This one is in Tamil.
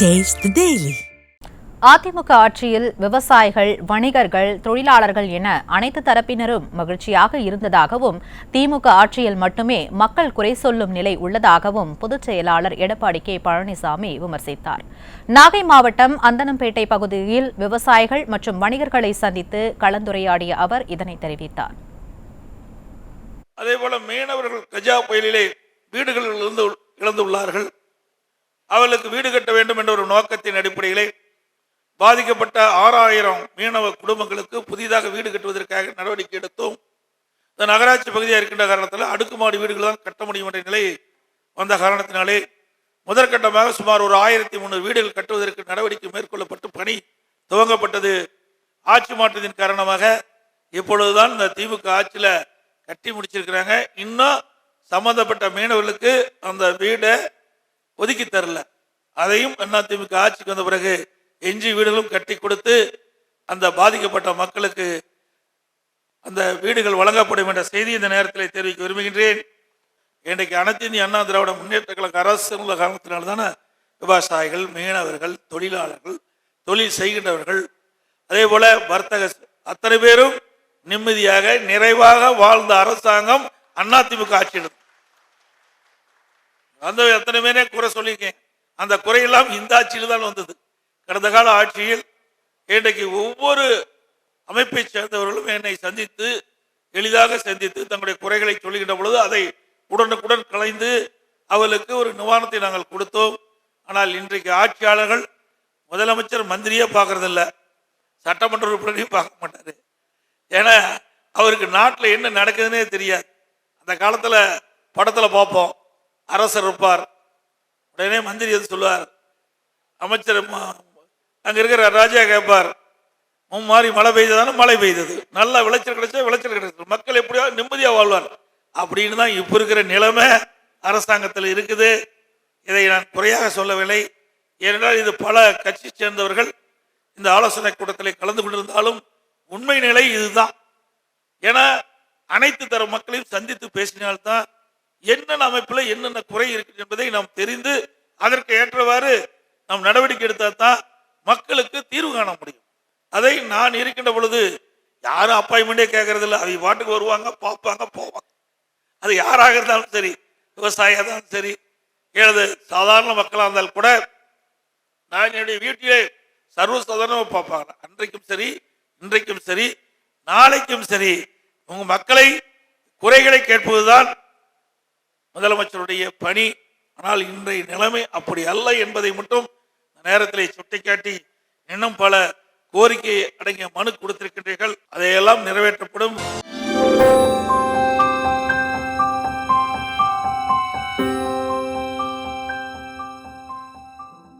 The Daily. அதிமுக ஆட்சியில் விவசாயிகள் வணிகர்கள் தொழிலாளர்கள் என அனைத்து தரப்பினரும் மகிழ்ச்சியாக இருந்ததாகவும் திமுக ஆட்சியில் மட்டுமே மக்கள் குறை சொல்லும் நிலை உள்ளதாகவும் பொதுச் செயலாளர் எடப்பாடி கே. பழனிசாமி விமர்சித்தார். நாகை மாவட்டம் அந்தனம்பேட்டை பகுதியில் விவசாயிகள் மற்றும் வணிகர்களை சந்தித்து கலந்துரையாடிய அவர் இதனை தெரிவித்தார். அதே போல மீனவர்கள் கஜா புயலிலே வீடுகளில் இருந்து இழந்துள்ளார்கள். அவர்களுக்கு வீடு கட்ட வேண்டும் என்ற ஒரு நோக்கத்தின் அடிப்படையிலே பாதிக்கப்பட்ட ஆறாயிரம் மீனவ குடும்பங்களுக்கு புதிதாக வீடு கட்டுவதற்காக நடவடிக்கை எடுத்தோம். இந்த நகராட்சி பகுதியாக இருக்கின்ற காரணத்தில் அடுக்குமாடி வீடுகள் தான் கட்ட முடியும் என்ற நிலை வந்த காரணத்தினாலே முதற்கட்டமாக சுமார் ஒரு ஆயிரத்தி முந்நூறு வீடுகள் கட்டுவதற்கு நடவடிக்கை மேற்கொள்ளப்பட்டு பணி துவங்கப்பட்டது. ஆட்சி மாற்றத்தின் காரணமாக இப்பொழுதுதான் இந்த திமுக ஆட்சியில் கட்டி முடிச்சிருக்கிறாங்க. இன்னும் சம்பந்தப்பட்ட மீனவர்களுக்கு அந்த வீடை ஒதுக்கி தரல. அதையும் அதிமுக ஆட்சிக்கு வந்த பிறகு எஞ்சி வீடுகளும் கட்டி கொடுத்து அந்த பாதிக்கப்பட்ட மக்களுக்கு அந்த வீடுகள் வழங்கப்படும் என்ற செய்தி இந்த நேரத்தில் தெரிவிக்க விரும்புகின்றேன். இன்றைக்கு அனைத்து இந்திய அண்ணா திராவிட முன்னேற்ற கழக அரசு உள்ள காரணத்தினால்தானே விவசாயிகள் மீனவர்கள் தொழிலாளர்கள் தொழில் செய்கின்றவர்கள். அதே போல வர்த்தக அத்தனை பேரும் நிம்மதியாக நிறைவாக வாழ்ந்த அரசாங்கம் அதிமுக ஆட்சியிடம். அந்த எத்தனை பேரே குறை சொல்லியிருக்கேன் அந்த குறையெல்லாம் இந்த ஆட்சியில் தான் வந்தது. கடந்த கால ஆட்சியில் இன்றைக்கு ஒவ்வொரு அமைப்பை சேர்ந்தவர்களும் என்னை சந்தித்து எளிதாக சந்தித்து தங்களுடைய குறைகளை சொல்லுகின்ற பொழுது அதை உடனுக்குடன் கலைந்து அவர்களுக்கு ஒரு நிவாரணத்தை நாங்கள் கொடுத்தோம். ஆனால் இன்றைக்கு ஆட்சியாளர்கள் முதலமைச்சர் மந்திரியே பார்க்கறதில்ல. சட்டமன்ற உறுப்பினரையும் பார்க்க மாட்டார். ஏன்னா அவருக்கு நாட்டில் என்ன நடக்குதுன்னே தெரியாது. அந்த காலத்தில் படத்தில் பார்ப்போம். அரசர் இருப்பார். உடனே மந்திரி எது சொல்லுவார் அமைச்சர் அங்கே இருக்கிற ராஜா கேட்பார் மும்மாறி மழை பெய்ததான மழை பெய்தது. நல்ல விளைச்சல் கிடைச்சா விளைச்சல் கிடைச்சது. மக்கள் எப்படியோ நிம்மதியாக வாழ்வார். அப்படின்னு தான் இப்போ இருக்கிற நிலைமை அரசாங்கத்தில் இருக்குது. இதை நான் குறையாக சொல்லவில்லை. ஏனென்றால் இது பல கட்சி சேர்ந்தவர்கள் இந்த ஆலோசனை கூட்டத்தில் கலந்து கொண்டிருந்தாலும் உண்மை நிலை இதுதான். ஏன்னா அனைத்து தர மக்களையும் சந்தித்து பேசினால்தான் என்னென்ன அமைப்பில் என்னென்ன குறை இருக்கு என்பதை நாம் தெரிந்து அதற்கு ஏற்றவாறு நாம் நடவடிக்கை எடுத்தால் தான் மக்களுக்கு தீர்வு காண முடியும். அதை நான் இருக்கின்ற பொழுது யாரும் அப்பாயின்மெண்டே கேட்கறது இல்லை அவங்க பாட்டுக்கு வருவாங்க பார்ப்பாங்க போவாங்க. அது யாராக இருந்தாலும் சரி விவசாயியாக இருந்தாலும் சரி எனது சாதாரண மக்களாக இருந்தாலும் கூட நான் என்னுடைய வீட்டிலே சர்வசாதாரணமாக பார்ப்பாங்க. அன்றைக்கும் சரி இன்றைக்கும் சரி நாளைக்கும் சரி உங்கள் மக்களை குறைகளை கேட்பதுதான் முதலமைச்சருடைய பணி. ஆனால் இன்றைய நிலைமை அப்படி அல்ல என்பதை மட்டும் நேரத்தில் நேரத்திலே சுட்டிக்காட்டி இன்னும் பல கோரிக்கை அடங்கிய மனு கொடுத்திருக்கின்றீர்கள். அதையெல்லாம் நிறைவேற்றப்படும்.